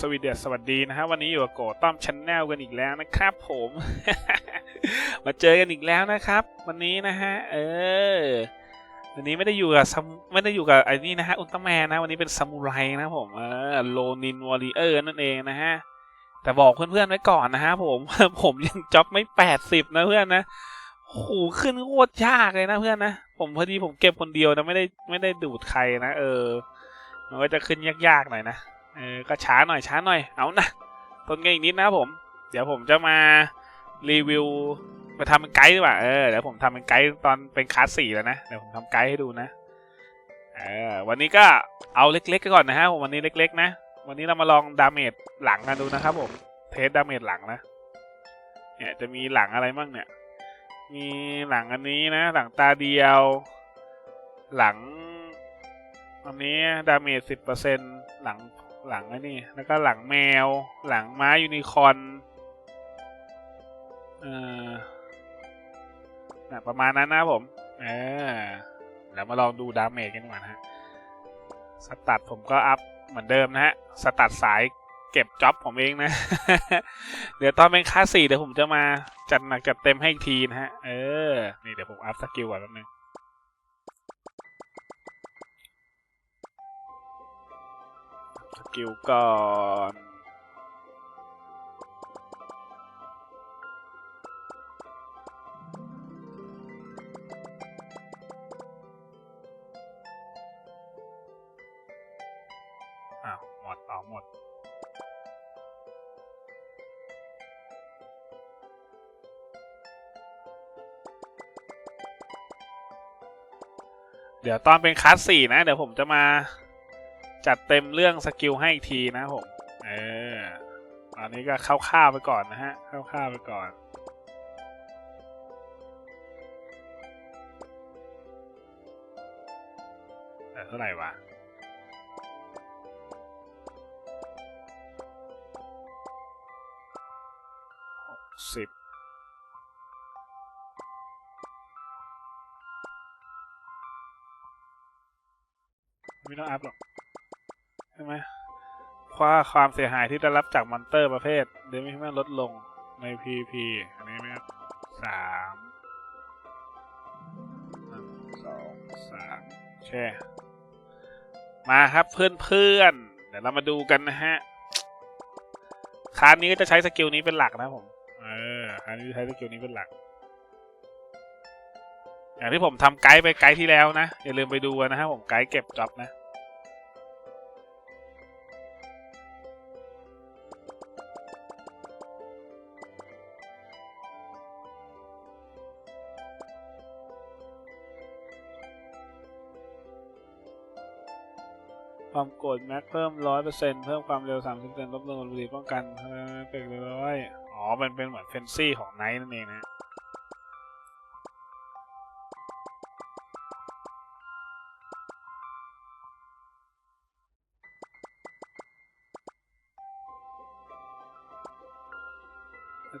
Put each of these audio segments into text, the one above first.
สวีเดียสวัสดีนะฮะวันนี้อยู่กับโกต้อมชันแนลกันอีกแล้วนะครับผม มาเจอกันอีกแล้วนะครับ วันนี้นะฮะเออวันนี้ไม่ได้อยู่กับไม่ได้อยู่กับไอ้นี่นะฮะอุลตร้าแมนนะวันนี้เป็นซามูไรนะผมเออโลนินวอริเออร์นั่นเองนะฮะแต่บอกเพื่อนๆไว้ก่อนนะฮะผมผมยังจ็อบไม่แปดสิบนะเพื่อนนะโอ้โหขึ้นโคตรยากเลยนะเพื่อนนะผมพอดีผมเก็บคนเดียวนะไม่ได้ไม่ได้ดูดใครนะเออมันก็จะขึ้นยากๆหน่อยนะ เออก็ช้าหน่อยช้าหน่อยเอานะทนกันอีกนิดนะครับผม เดี๋ยวผมจะมารีวิวมาทำเป็นไกด์ดีกว่าเออเดี๋ยวผมทำเป็นไกด์ตอนเป็นคลาสสี่แล้วนะเดี๋ยวผมทำไกด์ให้ดูนะเออวันนี้ก็เอาเล็กๆก่อนนะฮะผมวันนี้เล็ก ๆ นะ วันนี้เรามาลองดาเมจหลังกันดูนะครับผมเทสดาเมจหลังนะเนี่ยจะมีหลังอะไรบ้างเนี่ย มีหลังอันนี้นะ หลังตาเดียว หลังอันนี้ดาเมจสิบเปอร์เซ็นหลัง หลังไอ้นี่ แล้วก็หลังแมว หลังม้ายูนิคอนเอ่อนะประมาณนั้นนะผม เออเดี๋ยวมาลองดูดาเมจกันดีกว่านฮะ สตัดผมก็อัพเหมือนเดิมนะฮะ สตัดสายเก็บจ็อบผมเองนะ เดี๋ยวตอนเป็นคลาสสี่เดี๋ยวผมจะมาจัดหนักจัดเต็มให้อีกทีนะฮะ เออ นี่เดี๋ยวผมอัพสกิลก่อนแป๊บนึง กิลก่อนอ้าวหมดเอหมดเดี๋ยวตอนเป็นคลาสสี่นะ เดี๋ยวผมจะมา จัดเต็มเรื่องสกิลให้อีกทีนะผมเออตอนนี้ก็คร่าวๆไปก่อนนะฮะคร่าวๆไปก่อนแต่เท่าไหร่วะสิบไม่ต้องอัพหรอก ช่ไหมว่าความเสียหายที่ได้รับจากมอนเตอร์ประเภทเดมิแมนลดลงใน PP อันนี้ไหมสามหนึ่งสองสามแช่มาครับเพื่อนๆเดี๋ยวเรามาดูกันนะฮะคานนี้ก็จะใช้สกิลนี้เป็นหลักนะผม เออคานนี้ใช้สกิลนี้เป็นหลัก อย่างที่ผมทำไกด์ไปไกด์ที่แล้วนะ อย่าลืมไปดูนนะฮะผมไกด์เก็บจ็อบนะ ความโกรธแม็กเพิ่มร้อยเปอร์เซ็นเพิ่มความเร็วสามสิบเปอร์เซ็นลดลงบุรีป้องกันเป็นร้อยอ๋อมันเป็นเหมือนเฟนซี่ของไนท์นั่นเองนะ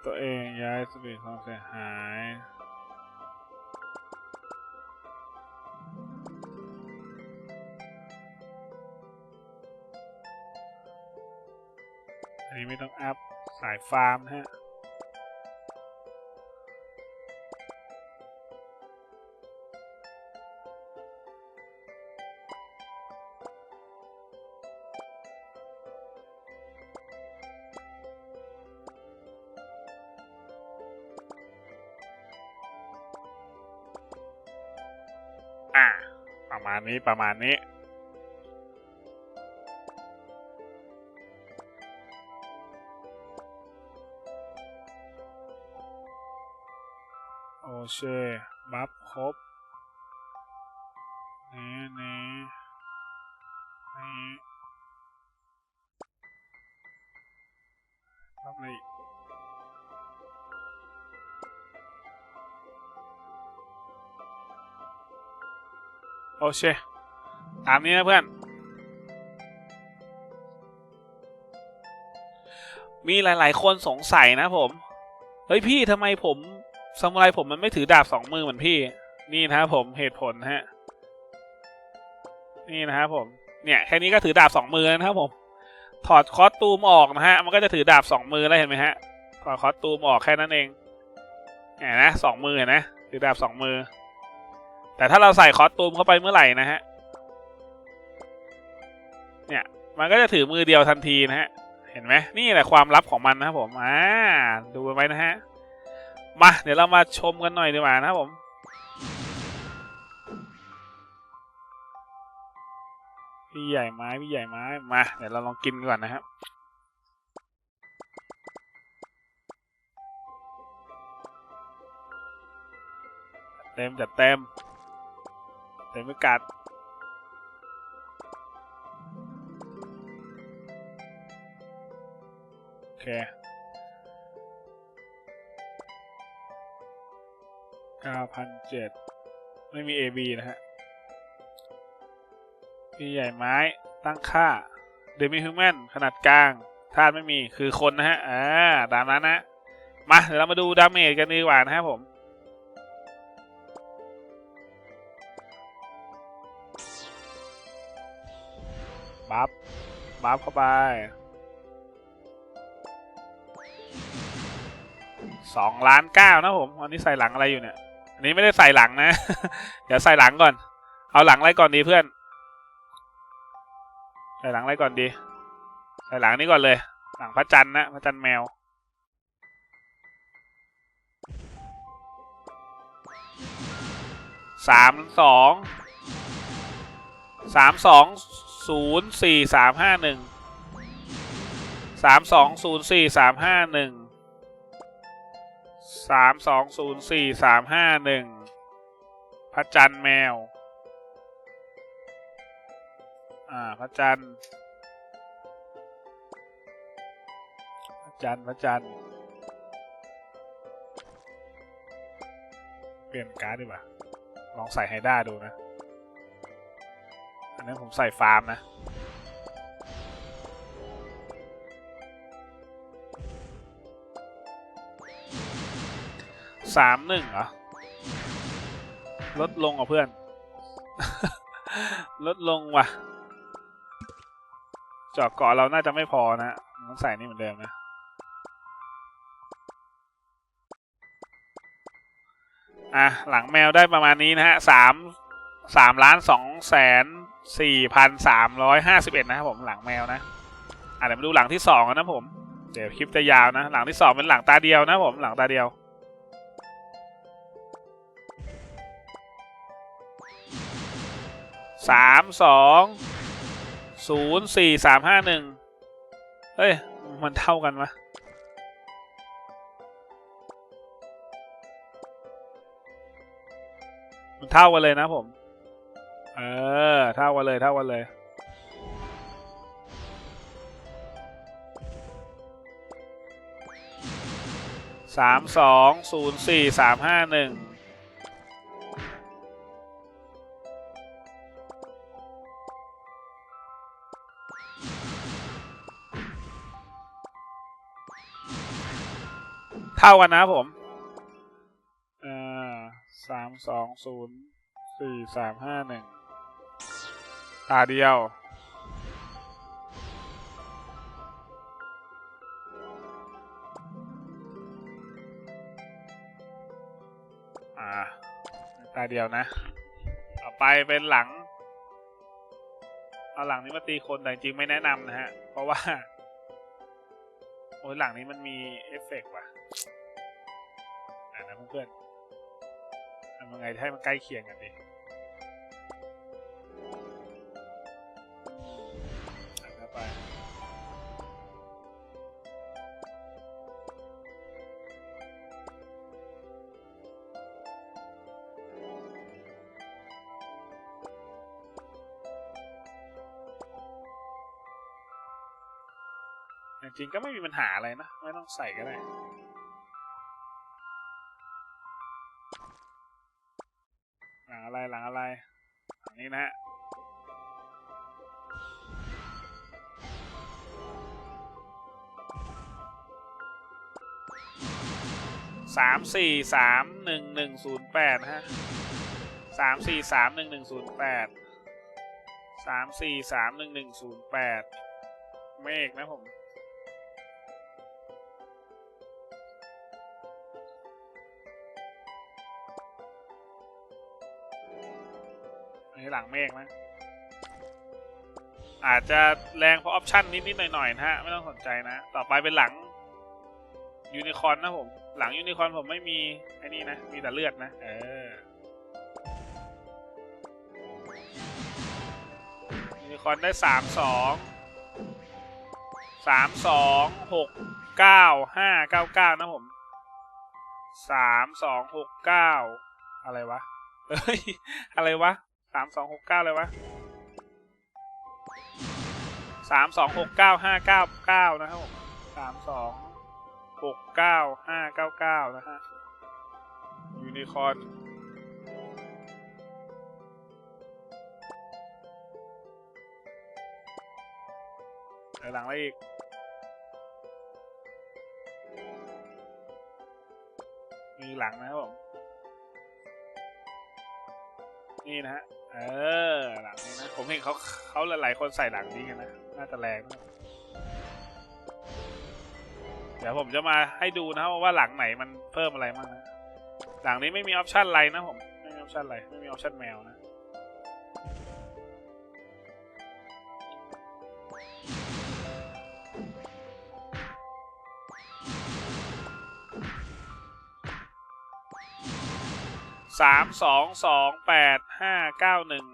ตัวเองย้ายสปีดความเสียหาย ไม่ต้องอัพสายฟาร์มนะฮะอะประมาณนี้ประมาณนี้ เค บัฟครบนี่นี่นี่บัฟอะไรอีกโอเค ตามนี้นะเพื่อน มีหลาย ๆ คนสงสัยนะผม เฮ้ยพี่ทำไมผม ซามูไรผมมันไม่ถือดาบสองมือเหมือนพี่ นี่นะครับผมเหตุผลฮะ นี่นะครับผมเนี่ยแค่นี้ก็ถือดาบสองมือแล้วนะครับผม ถอดคอสตูมออกนะฮะ มันก็จะถือดาบสองมือแล้วเห็นไหมฮะถอดคอสตูมออกแค่นั้นเองเห็นนะสองมือนนะถือดาบสองมือ แต่ถ้าเราใส่คอสตูมเข้าไปเมื่อไหร่นะฮะเนี่ยมันก็จะถือมือเดียวทันทีนะฮะเห็นไหมนี่แหละความลับของมันนะครับผมอ่าดูไว้นะฮะ มาเดี๋ยวเรามาชมกันหน่อยดีกว่านะครับผมพี่ใหญ่ไม้พี่ใหญ่ไม้มาเดี๋ยวเราลองกินก่อนนะครับเต็มจัดเต็มเต็มไปกัดโอเค เก้าพันเจ็ดไม่มี AB นะฮะพี่ใหญ่ไม้ตั้งค่าเดมิฮิวแมนขนาดกลางธาตุไม่มีคือคนนะฮะ อ่า ตามนั้นนะ มาเดี๋ยวเรามาดูดาเมจกันดีกว่านะครับผม บัฟ บัฟเข้าไปสองล้านเก้านะผม อันนี้ใส่หลังอะไรอยู่เนี่ย อันนี้ไม่ได้ใส่หลังนะ เดี๋ยวใส่หลังก่อน เอาหลังอะไรก่อนดีเพื่อน ใส่หลังอะไรก่อนดี ใส่หลังนี้ก่อนเลย หลังพระจันทร์นะพระจันทร์แมว สามสอง สามสองศูนย์สี่สามห้าหนึ่ง สามสองศูนย์สี่สามห้าหนึ่ง สามสองศูนย์สี่สามห้าหนึ่งพระจันทร์แมว อ่าพระจันทร์พระจันทร์พระจันทร์เปลี่ยนการ์ดดีกว่า ลองใส่ไฮด้าดูนะ อันนั้นผมใส่ฟาร์มนะ สามหนึ่งเหรอ ลดลงอะเพื่อน ลดลงว่ะจาะเกาะเราน่าจะไม่พอนะต้องใส่นี่เหมือนเดิมนะอะหลังแมวได้ประมาณนี้นะฮะสามสามล้านสองแสนสี่พันสามร้อยห้าสิบเอ็ดนะครับผมหลังแมวนะอะเดี๋ยวมาดูหลังที่สองกันนะผม เดี๋ยวคลิปจะยาวนะ หลังที่สองเป็นหลังตาเดียวนะผมหลังตาเดียว สามสองศูนย์สี่สามห้าหนึ่งเฮ้ย มันเท่ากันวะมันเท่ากันเลยนะผม เออ เท่ากันเลย เท่ากันเลย สามสองศูนย์สี่สามห้าหนึ่ง เท่ากันนะครับผมเอ่อสามสองศูนย์สี่สามห้าหนึ่งตาเดียว อ่า ตาเดียวนะ ต่อไปเป็นหลัง เอาหลังนี้มาตีคนแต่จริงๆไม่แนะนำนะฮะ เพราะว่า โอ้ยหลังนี้มันมีเอฟเฟกต์ว่ะอ่านะเพื่อนทำยังไงให้มันใกล้เคียงกันดีไป จริงก็ไม่มีปัญหาอะไรนะ ไม่ต้องใส่ก็ได้หลังอะไรหลังอะไรหลังนี้นะฮะสามสี่สามหนึ่งหนึ่งศูนย์แปดฮะสามสี่สามหนึ่งหนึ่งศูนย์แปดสามสี่สามหนึ่งหนึ่งศูนย์แปดเมฆนะผม อันนี้หลังเมฆนะ อาจจะแรงเพราะออปชั่นนิดๆหน่อยๆนะฮะ ไม่ต้องสนใจนะ ต่อไปเป็นหลังยูนิคอนนะผม หลังยูนิคอนผมไม่มีไอ้นี่นะ มีแต่เลือดนะ เออ ยูนิคอนได้สามสองสามสองหกเก้าห้าเก้าเก้านะผมสามสองหกเก้าอะไรวะ เอ้ย อะไรวะ สามสองหกเก้าเลยวะสามสองหกเก้าห้าเก้าเก้านะครับผมสามสองหกเก้าห้าเก้าเก้านะฮะยูนิคอร์นเดี๋ยวหลังอะไรอีกมีหลังนะครับผม นี่นะฮะ เออ หลังนี้นะ ผมเห็นเขาเขาหลายๆคนใส่หลังนี้กันนะ น่าจะแรงเดี๋ยวผมจะมาให้ดูนะครับว่าหลังไหนมันเพิ่มอะไรบ้างนะ หลังนี้ไม่มีออปชันอะไรนะผม ไม่มีออปชันอะไร ไม่มีออปชันแมวนะ สามสองสองแปดห้าเก้าหนึ่ง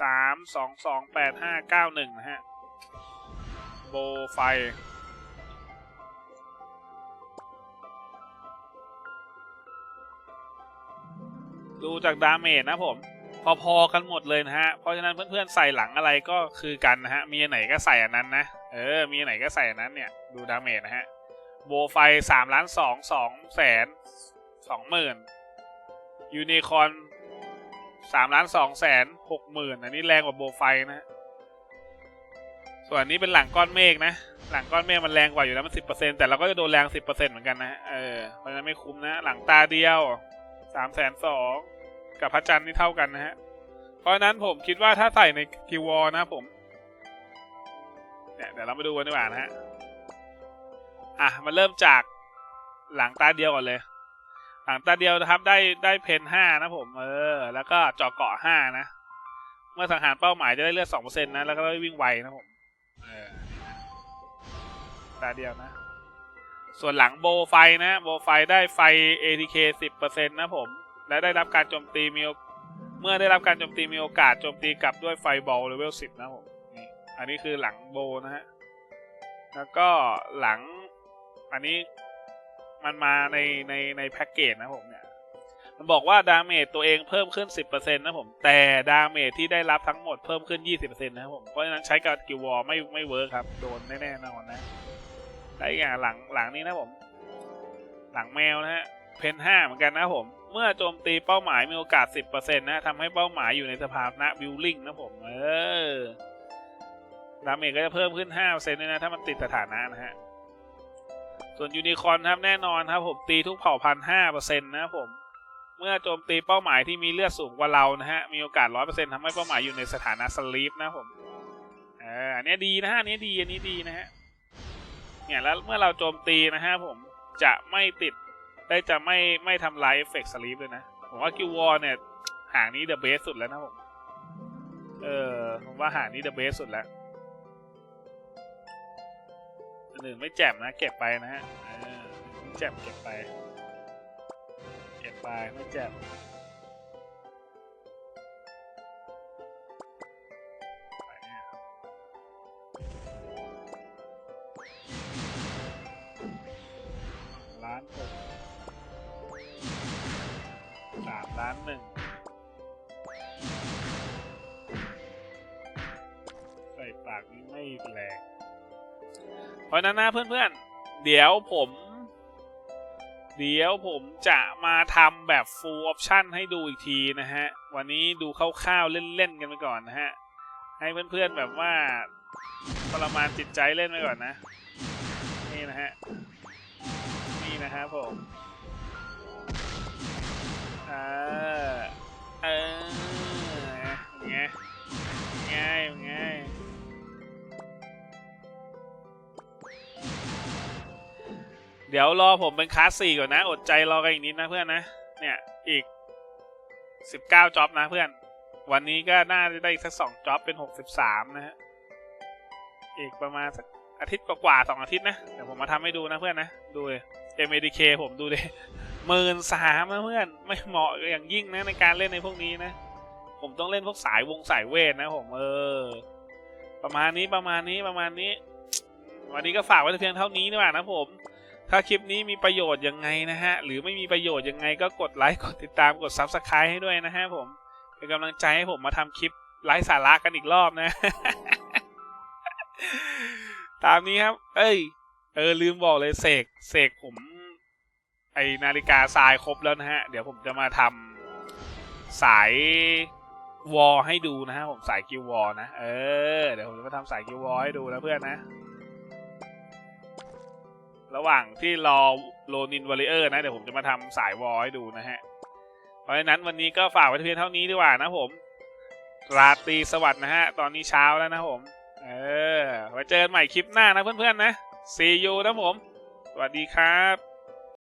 สามสองสองแปดห้าเก้าหนึ่งนะฮะ โบไฟ ดูจากดาเมจนะผม พอๆกันหมดเลยนะฮะ เพราะฉะนั้นเพื่อนๆใส่หลังอะไรก็คือกันนะฮะ มีอันไหนก็ใส่อันนั้นนะ เออ มีอันไหนก็ใส่อันนั้นเนี่ย ดูดาเมจนะฮะ โบไฟสามล้านสองสองแสนสองหมื่น ยูนิคอนสามล้านสองแสนหกหมื่นอันนี้แรงกว่าโบไฟนะ ส่วนนี้เป็นหลังก้อนเมฆนะ หลังก้อนเมฆมันแรงกว่าอยู่แล้วมันสิบเปอร์เซ็นแต่เราก็จะโดนแรงสิบเปอร์เซ็นเหมือนกันนะ เออ เพราะฉะนั้นไม่คุ้มนะ หลังตาเดียวสามแสนสองกับพระจันทร์นี่เท่ากันนะฮะ เพราะฉะนั้นผมคิดว่าถ้าใส่ในกิวอลนะผม เนี่ยเดี๋ยวเรามาดูกันดีกว่านะฮะ อะมาเริ่มจากหลังตาเดียวก่อนเลย หลังตาเดียวนะครับได้ได้เพนห้านะผมเออ แล้วก็เจาะเกาะห้านะ เมื่อสังหารเป้าหมายจะได้เลือดสองเปอร์เซ็นต์นะ แล้วก็ได้วิ่งไวนะผมเออตาเดียวนะ ส่วนหลังโบไฟนะ โบไฟได้ไฟ ATK สิบเปอร์เซ็นต์นะผม และได้รับการโจมตีมีเมื่อได้รับการโจมตีมีโอกาสโจมตีกลับด้วยไฟบอลเลเวลสิบนะผมนี่อันนี้คือหลังโบนะฮะแล้วก็หลังอันนี้ มันมาในในในแพ็กเกจนะผมเนี่ย มันบอกว่าดาเมจตัวเองเพิ่มขึ้น 10%นะผม แต่ดาเมจที่ได้รับทั้งหมดเพิ่มขึ้น 20%นะครับผม เพราะฉะนั้นใช้กับกิววอไม่ไม่เวิร์คครับ โดนแน่ๆนอนนะและอีกอย่างหลังหลังนี้นะผม หลังแมวนะฮะ เพนห้าเหมือนกันนะผม เมื่อโจมตีเป้าหมายมีโอกาส 10%นะทำให้เป้าหมายอยู่ในสภาพนะบิลลิงนะผม เออดาเมจก็จะเพิ่มขึ้น5%ด้วยนะ ถ้ามันติดสถานะนะฮะ ส่วนยูนิคอร์นครับแน่นอนครับผมตีทุกเผ่าพันห้าเปอร์เซ็นต์นะครับผมเมื่อโจมตีเป้าหมายที่มีเลือดสูงกว่าเรานะฮะมีโอกาสร้อยเปอร์เซ็นต์ทำให้เป้าหมายอยู่ในสถานะสลีปนะผมเอออันนี้ดีนะฮะอันนี้ดีอันนี้ดีนะฮะเนี่ยแล้วเมื่อเราโจมตีนะฮะผมจะไม่ติดได้จะไม่ไม่ทำลายเอฟเฟกต์สลีปเลยนะผมว่ากิววอร์เนี่ยหางนี้เดอะเบสสุดแล้วนะผมเออผมว่าหางนี้เดอะเบสสุดแล้ว อันอื่นไม่แจมนะ เก็บไปนะฮะไม่แจมเก็บไป เก็บไปไม่แจมไปเนี่ยล้านหกสามล้านหนึ่งใส่ปากนี้ไม่แรง ราะนั้นนะเพื่อนๆ เดี๋ยวผม เดี๋ยวผมจะมาทำแบบ full option ให้ดูอีกทีนะฮะ วันนี้ดูคร่าวๆเล่นๆกันไปก่อนนะฮะ ให้เพื่อนๆแบบว่าทรมานจิตใจเล่นไปก่อนนะ นี่นะฮะ นี่นะฮะผมเออเออไงไง เดี๋ยวรอผมเป็นคลาสสี่ก่อนนะ อดใจรอกันอีกนิดนะเพื่อนนะ เนี่ยอีกสิบเก้าจ็อบนะเพื่อน วันนี้ก็น่าจะได้อีกสักสองจ็อบเป็นหกสิบสามนะฮะ อีกประมาณสักอาทิตย์กว่าๆสองอาทิตย์นะ เดี๋ยวผมมาทำให้ดูนะเพื่อนนะ ดูเลย MADK ผมดูเลยหมื่นสามนะเพื่อน ไม่เหมาะอย่างยิ่งนะในการเล่นในพวกนี้นะ ผมต้องเล่นพวกสายวงสายเวทนะผมเออ ประมาณนี้ประมาณนี้ประมาณนี้ วันนี้ก็ฝากไว้เพียงเท่านี้ดีกว่านะผม ถ้าคลิปนี้มีประโยชน์ยังไงนะฮะ หรือไม่มีประโยชน์ยังไงก็กดไลค์กดติดตามกด Subscribe ให้ด้วยนะฮะผมเป็นกำลังใจให้ผมมาทำคลิปไร้สาระกันอีกรอบนะ ตามนี้ครับ เอ้ย เออลืมบอกเลยเสกเสกผม ไอนาฬิกาทรายครบแล้วนะฮะ เดี๋ยวผมจะมาทำสายวอลให้ดูนะฮะผมสายกิววอลนะ เออ เดี๋ยวผมจะมาทำสายกิววอลให้ดูนะเพื่อนนะ ระหว่างที่รอโลนินวอลเลเยอร์นะ เดี๋ยวผมจะมาทำสายวอลให้ดูนะฮะ เพราะฉะนั้นวันนี้ก็ฝากไว้เพียงเท่านี้ดีกว่านะผม ราตรีสวัสดิ์นะฮะ ตอนนี้เช้าแล้วนะผม เออ ไว้เจอกันใหม่คลิปหน้านะเพื่อนๆนะ see you นะผม สวัสดีครับ